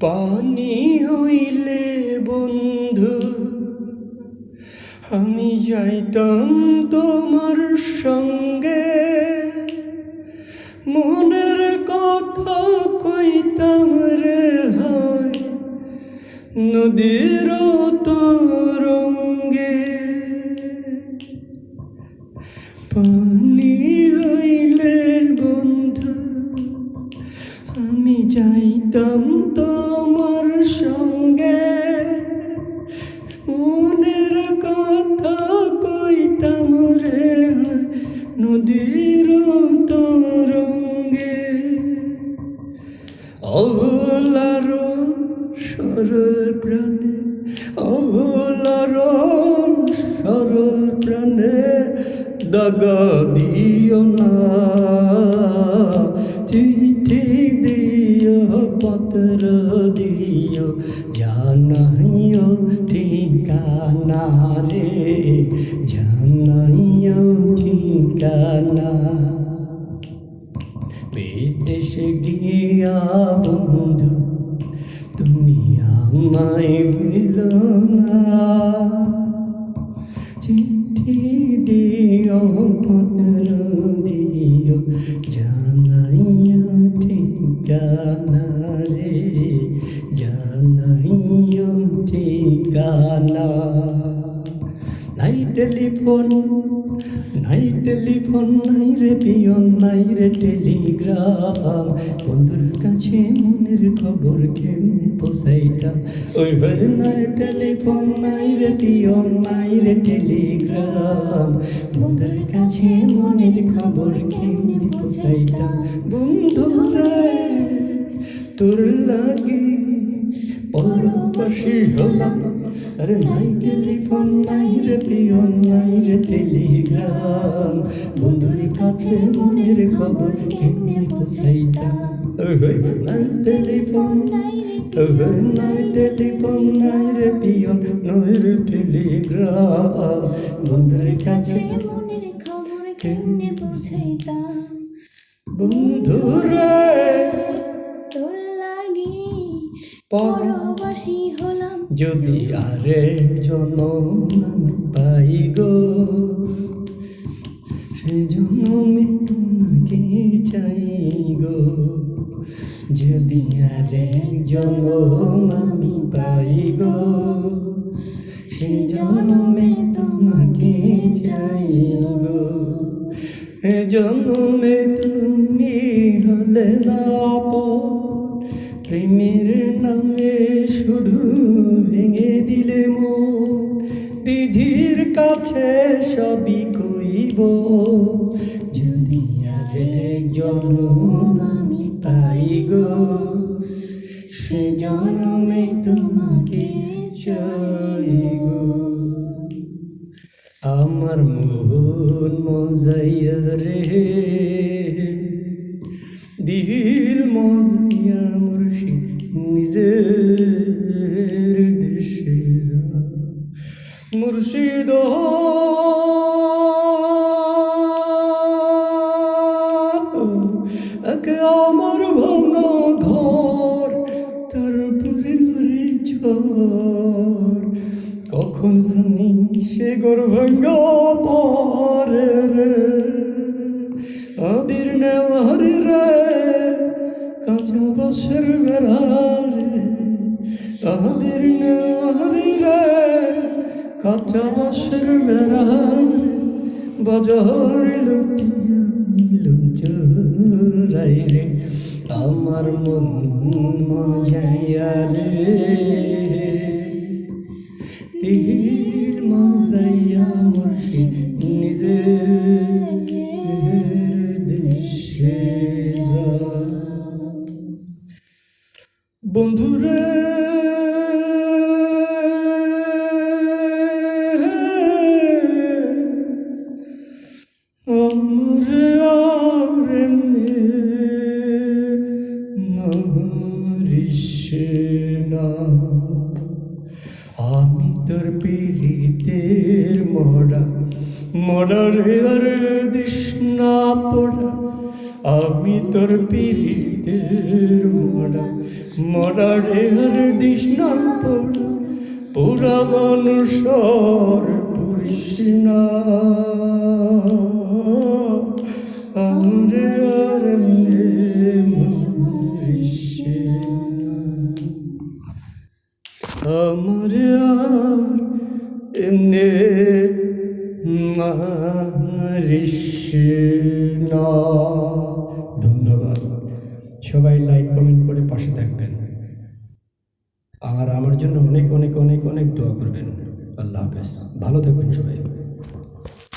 পানি হইলে বন্ধু আমি যাইতাম তোমার সঙ্গে। মনের কথা কইতাম রে হয় নদীর তরঙ্গে অবলার সরল প্রাণে অবলার সরল প্রাণে দাগা দিও না চিঠি দিও পত্র দিও জানাইও ঠিকানা বন্ধু, তুমি আমায় ভুল না। চিঠি দিও পত্র দিও, জানাইয়া ঠিকানা রে, জানাইয়া ঠিকানা। নাই টেলিফোন নাই টেলিফোন, নাই রে পিয়ন নাই রে টেলিগ্রাম। বন্ধুর কাছে মনের খবর কেমনে পৌঁছাইতাম? ওই হয়ে নাই টেলিফোন, নাই রে পিয়ন নাই রে টেলিগ্রাম। বন্ধুর কাছে মনের খবর কেমনে পৌঁছাইতাম? বন্ধু রে, তোর লাগে পরবাসী হলাম। আরে নাই টেলিফোন, নাই রে প্রিয় নাই রে টেলিগ্রাম বন্ধুর কাছে মনের খবর কেমনে পৌঁছাইতাম? টেলিফোন নাই টেলিফোন নাই রে প্রিয় নাই রে টেলিগ্রাম বন্ধুর কাছে মনের খবর কেমনে পৌঁছাইতাম? বন্ধুরে তোর লাগি পরবাসী হলাম। যদি আরেক জনম পাই গো। জনমে তোমাকে চাই গো যদি আরেক জনম আমি পাই গো সে জনমে তোমাকে চাই গো এ জন্মে তুমি হলে না। প্রেমের নামে শুধু ভেঙে দিলে মন বিধির কাছে সবই কইব যদি আরেক জনম আমি পাই গো, সে জনমে তোমাকে চাই গো। আমার মন মজাইয়া রে, দিল মজাইয়া মুর্শিদ দেশে যা। মুর্শিদ একে আমার ভাঙা ঘর তারপরে লড়ে ঝড়। কখন জানি সে গর ভাঙ্গা পরে রে। আবির নেওয়ার রে, কাঁচা বসের বেড়া রে। আবির নেওয়ার রে, কাঁচা বসের বেড়া রে। বাজার আমার মন মজাইয়া রে। তীর মজাইয়া মাসি নিজে যা। বন্ধুরে না। আমি তোর পীড়িতের মরা মরার আর দিশনা পড়া। আমি তোর পীড়িতের মরা মরারে আর দৃষ্ণান্তর পুরা মানুষর পুরিসনা আমরে আমার এমনি না। ধন্যবাদ। সবাই লাইক কমেন্ট করে পাশে থাকবেন। আর আমার জন্য অনেক অনেক অনেক অনেক দোয়া করবেন। আল্লাহ হাফেজ। ভালো থাকবেন সবাই।